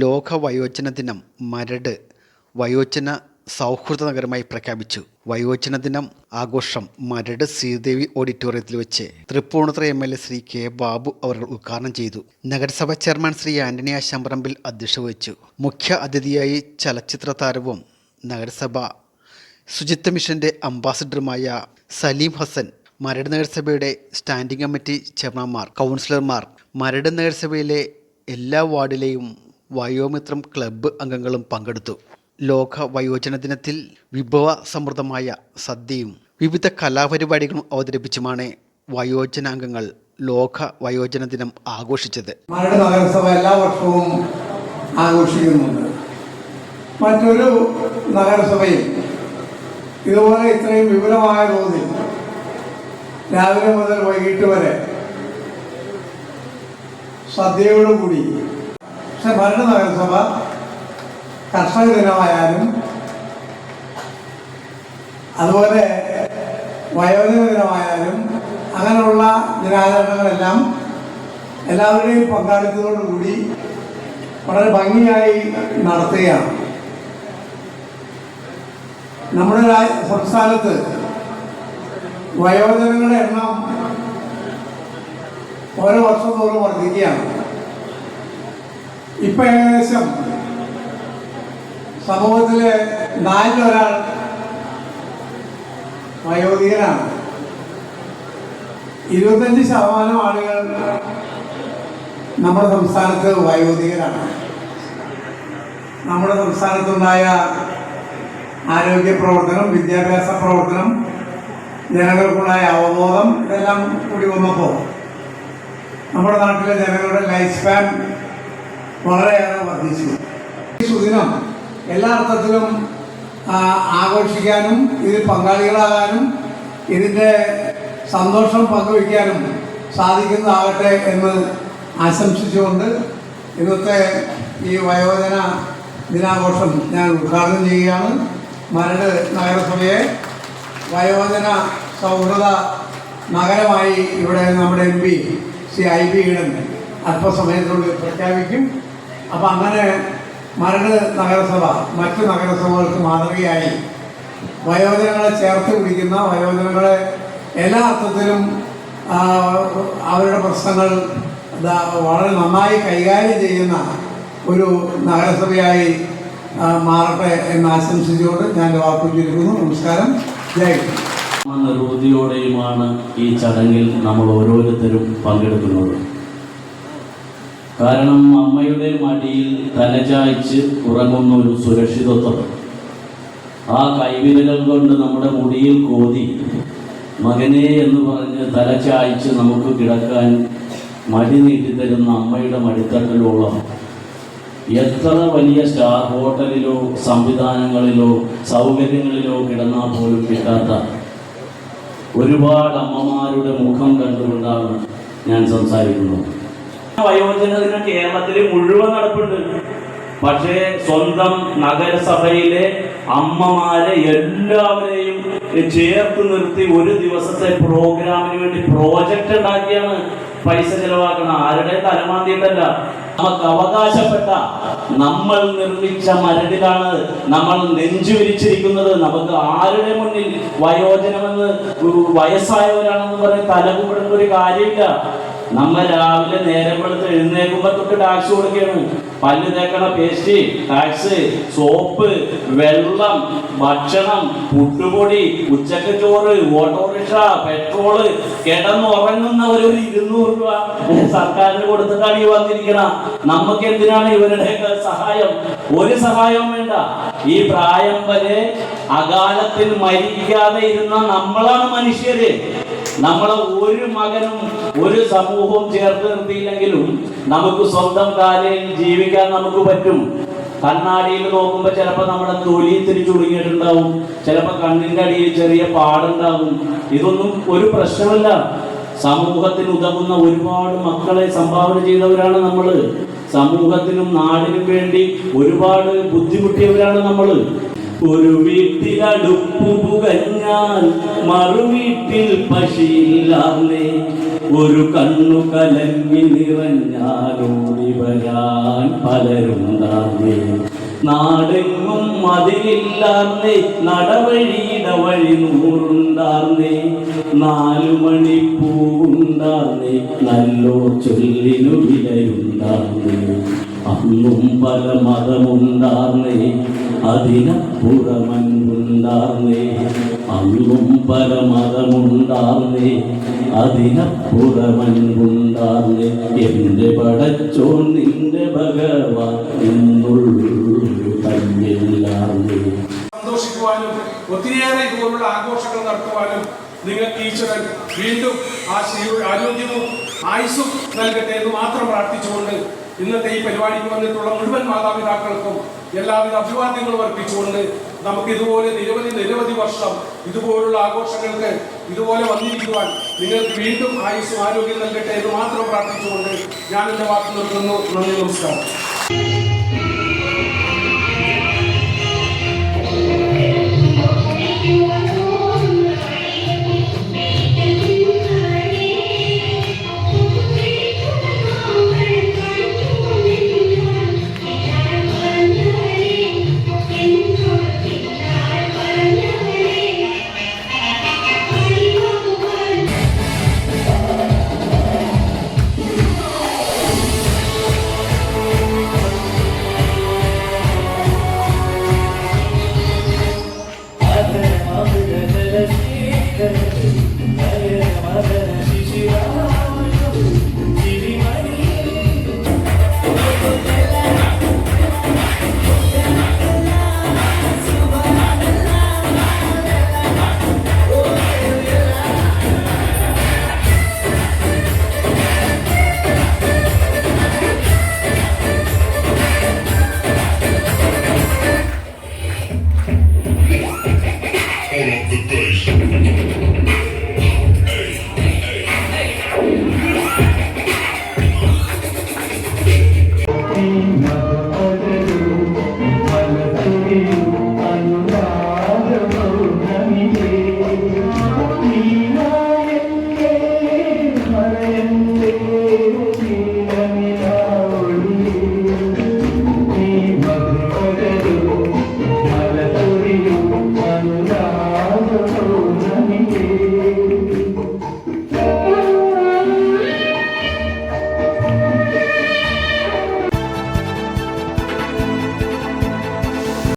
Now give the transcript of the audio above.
ലോക വയോജന ദിനം മരട് വയോജന സൗഹൃദ നഗരമായി പ്രഖ്യാപിച്ചു. വയോജന ദിനം ആഘോഷം മരട് ശ്രീദേവി ഓഡിറ്റോറിയത്തിൽ വെച്ച് Thrippunithura M L A Shri K Babu അവർ ഉദ്ഘാടനം ചെയ്തു. നഗരസഭാ ചെയർമാൻ ശ്രീ ആന്റണി ആശാമ്പറമ്പിൽ അധ്യക്ഷത വഹിച്ചു. മുഖ്യ അതിഥിയായി ചലച്ചിത്ര താരവും നഗരസഭ ശുചിത്വ മിഷന്റെ അംബാസിഡറുമായ സലീം ഹസൻ മരട് നഗരസഭയുടെ സ്റ്റാൻഡിംഗ് കമ്മിറ്റി ചെയർമാൻമാർ കൗൺസിലർമാർ മരട് നഗരസഭയിലെ എല്ലാ വാർഡിലെയും വയോമിത്രം ക്ലബ്ബ് അംഗങ്ങളും പങ്കെടുത്തു. ലോക വയോജന ദിനത്തിൽ വിഭവ സമൃദ്ധമായ സദ്യയും വിവിധ കലാപരിപാടികളും അവതരിപ്പിച്ചുമാണ് വയോജനാംഗങ്ങൾ ലോക വയോജന ദിനം ആഘോഷിച്ചത്. നഗരസഭ എല്ലാ വർഷവും ആഘോഷിക്കുന്നുണ്ട്. മറ്റൊരു നഗരസഭയിൽ ഇതുപോലെ ഇത്രയും വിപുലമായ തോതിൽ രാവിലെ മുതൽ വൈകിട്ട് വരെ സദ്യയോടുകൂടി പക്ഷെ ഭരണ നഗരസഭ കർഷക ദിനമായാലും അതുപോലെ വയോജന ദിനമായാലും അങ്ങനെയുള്ള ദിനാചരണങ്ങളെല്ലാം എല്ലാവരുടെയും പങ്കാളിത്തത്തോടുകൂടി വളരെ ഭംഗിയായി നടത്തുകയാണ്. നമ്മുടെ സംസ്ഥാനത്ത് വയോജനങ്ങളുടെ എണ്ണം ഓരോ വർഷം തോറും വർദ്ധിക്കുകയാണ്. ഇപ്പൊ ഏകദേശം സമൂഹത്തിലെ നാലിലൊരാൾ വയോധികരാണ്. ഇരുപത്തഞ്ച് ശതമാനം ആളുകൾ നമ്മുടെ സംസ്ഥാനത്ത് വയോധികരാണ്. നമ്മുടെ സംസ്ഥാനത്തുണ്ടായ ആരോഗ്യ പ്രവർത്തനം വിദ്യാഭ്യാസ പ്രവർത്തനം ജനങ്ങൾക്കുണ്ടായ അവബോധം ഇതെല്ലാം കൂടി വന്നപ്പോൾ നമ്മുടെ നാട്ടിലെ ജനങ്ങളുടെ ലൈഫ് സ്പാൻ വളരെയേറെ വർദ്ധിച്ചു. ഈ സുദിനം എല്ലാ അർത്ഥത്തിലും ആഘോഷിക്കാനും ഇതിൽ പങ്കാളികളാകാനും ഇതിന്റെ സന്തോഷം പങ്കുവയ്ക്കാനും സാധിക്കുന്നതാകട്ടെ എന്ന് ആശംസിച്ചുകൊണ്ട് ഇന്നത്തെ ഈ വയോജന ദിനാഘോഷം ഞാൻ ഉദ്ഘാടനം ചെയ്യുകയാണ്. മരട് നഗരസഭയെ വയോജന സൗഹൃദ നഗരമായി ഇവിടെ നമ്മുടെ M P Shri Hibi Eden അല്പസമയത്തിനുള്ളിൽ പ്രഖ്യാപിക്കും. അപ്പം അങ്ങനെ മരട് നഗരസഭ മറ്റു നഗരസഭകൾക്ക് മാതൃകയായി വയോജനങ്ങളെ ചേർത്ത് പിടിക്കുന്ന വയോജനങ്ങളെ എല്ലാ അർത്ഥത്തിലും അവരുടെ പ്രശ്നങ്ങൾ വളരെ നന്നായി കൈകാര്യം ചെയ്യുന്ന ഒരു നഗരസഭയായി മാറട്ടെ എന്ന് ആശംസിച്ചുകൊണ്ട് ഞാൻ വാക്കുചിരിക്കുന്നു വാക്കു ചുരുക്കുന്നു നമസ്കാരം ജയ് എന്ന ഈ ചടങ്ങിൽ നമ്മൾ ഓരോരുത്തരും പങ്കെടുക്കുന്നത്. കാരണം അമ്മയുടെ മടിയിൽ തലചായ്ച്ച് ഉറങ്ങുന്ന ഒരു സുരക്ഷിതത്വം. ആ കൈവിരകൾ കൊണ്ട് നമ്മുടെ മുടിയിൽ കോതി. മകനെ എന്ന് പറഞ്ഞ് തലചായ്ച്ച് നമുക്ക് കിടക്കാൻ മടി നീട്ടിത്തരുന്ന അമ്മയുടെ മടിത്തട്ടിലോളം. എത്ര വലിയ സ്റ്റാർ ഹോട്ടലിലോ സംവിധാനങ്ങളിലോ സൗകര്യങ്ങളിലോ കിടന്നാൽ പോലും കിട്ടാത്ത ഒരുപാട് അമ്മമാരുടെ മുഖം കണ്ടുകൊണ്ടാണ് ഞാൻ സംസാരിക്കുന്നത്. വയോജന ദിനം കേരളത്തിൽ മുഴുവൻ നടപ്പുണ്ട്. പക്ഷേ സ്വന്തം നഗരസഭയിലെ അമ്മമാരെ എല്ലാവരെയും ചേർത്ത് നിർത്തി ഒരു ദിവസത്തെ പ്രോഗ്രാമിന് വേണ്ടി പ്രോജക്റ്റ് ഉണ്ടാക്കിയാണ് പൈസ ചെലവാക്കണം ആരുടെ തലമാന്തിയിട്ടല്ല. നമുക്ക് അവകാശപ്പെട്ട നമ്മൾ നിർമ്മിച്ച മരടിലാണ് നമ്മൾ നെഞ്ചു വിരിച്ചിരിക്കുന്നത്. നമുക്ക് ആരുടെ മുന്നിൽ വയോജനമെന്ന് വയസ്സായവരാണെന്ന് പറഞ്ഞ് തലകുമിടുന്ന ഒരു കാര്യമില്ല. നമ്മ രാവിലെ നേരം വെളുത്ത് എഴുന്നേൽക്കുമ്പോ തൊട്ട് ടാക്സ് കൊടുക്കുകയാണ് പല്ല് തേക്കണ പേസ്റ്റ് ടാക്സ് സോപ്പ് വെള്ളം ഭക്ഷണം പുട്ടുപൊടി ഉച്ചയ്ക്ക് ചോറ് ഓട്ടോറിക്ഷ പെട്രോൾ കിടന്നുറങ്ങുന്ന ഒരു ഇരുന്നൂറ് രൂപ സർക്കാരിന് കൊടുത്തിട്ടാണ് ഈ വന്നിരിക്കണ. നമുക്ക് എന്തിനാണ് ഇവരുടെ സഹായം? ഒരു സഹായവും വേണ്ട. ഈ പ്രായം വരെ അകാലത്തിൽ മരിക്കാതെ ഇരുന്ന നമ്മളാണ് മനുഷ്യര്. നമ്മളെ ഒരു മകനും ഒരു സമൂഹവും ചേർത്ത് നിർത്തിയില്ലെങ്കിലും നമുക്ക് സ്വന്തം കാലയിൽ ജീവിക്കാൻ നമുക്ക് പറ്റും. കണ്ണാടിയിൽ നോക്കുമ്പോൾ ചിലപ്പോൾ നമ്മുടെ തൊലി തിരിച്ചുടുങ്ങിയിട്ടുണ്ടാവും ചിലപ്പോൾ കണ്ണിന്റെ അടിയിൽ ചെറിയ പാടുണ്ടാവും ഇതൊന്നും ഒരു പ്രശ്നമല്ല. സമൂഹത്തിന് ഉതകുന്ന ഒരുപാട് മക്കളെ സംഭാവന ചെയ്തവരാണ് നമ്മൾ സമൂഹത്തിനും നാടിനും വേണ്ടി ഒരുപാട് ബുദ്ധിമുട്ടിയവരാണ് നമ്മൾ ഒരു വീട്ടിലടുപ്പു പുകഞ്ഞാൽ മറുവീട്ടിൽ പശിയില്ലാന്നേ ഒരു കണ്ണു കലങ്ങി നിറഞ്ഞാലോടി വരാൻ പലരുണ്ടാന്നേ നാടെങ്ങും മതിലില്ലാന്നേ നടവഴിയിട വഴി നൂറുണ്ടാർന്നേ. നാലു മണിപ്പൂവുണ്ടാർന്നേ നല്ലോ ചൊല്ലിനു വിലയുണ്ടാർന്നേ. അന്നും പല മതമുണ്ടാർന്നേ അതിനപ്പുറമൻപുണ്ടാർന്നേ. അന്നും പല മതമുണ്ടാർന്നേ അതിനപ്പുറമൻപുണ്ടാർന്നേ. എന്റെ പടച്ചോൻ നിന്റെ ഭഗവാൻ എന്നുള്ളു ഒത്തിരിയേറെ ഇതുപോലുള്ള ആഘോഷങ്ങൾ നടത്തുവാനും നിങ്ങൾക്ക് ഈശ്വരൻ വീണ്ടും ആ ആരോഗ്യവും ആയുസ്സും നൽകട്ടെ എന്ന് മാത്രം പ്രാർത്ഥിച്ചുകൊണ്ട് ഇന്നത്തെ ഈ പരിപാടിക്ക് വന്നിട്ടുള്ള മുഴുവൻ മാതാപിതാക്കൾക്കും എല്ലാവിധ അഭിവാദ്യങ്ങളും അർപ്പിച്ചുകൊണ്ട് നമുക്ക് ഇതുപോലെ നിരവധി നിരവധി വർഷം ഇതുപോലുള്ള ആഘോഷങ്ങൾക്ക് ഇതുപോലെ വന്നിരിക്കുവാൻ നിങ്ങൾക്ക് വീണ്ടും ആയുസ്സും ആരോഗ്യം നൽകട്ടെ എന്ന് മാത്രം പ്രാർത്ഥിച്ചുകൊണ്ട് ഞാൻ എന്റെ വാക്ക് നിർത്തുന്നു. നന്ദി നമസ്കാരം. on up the day.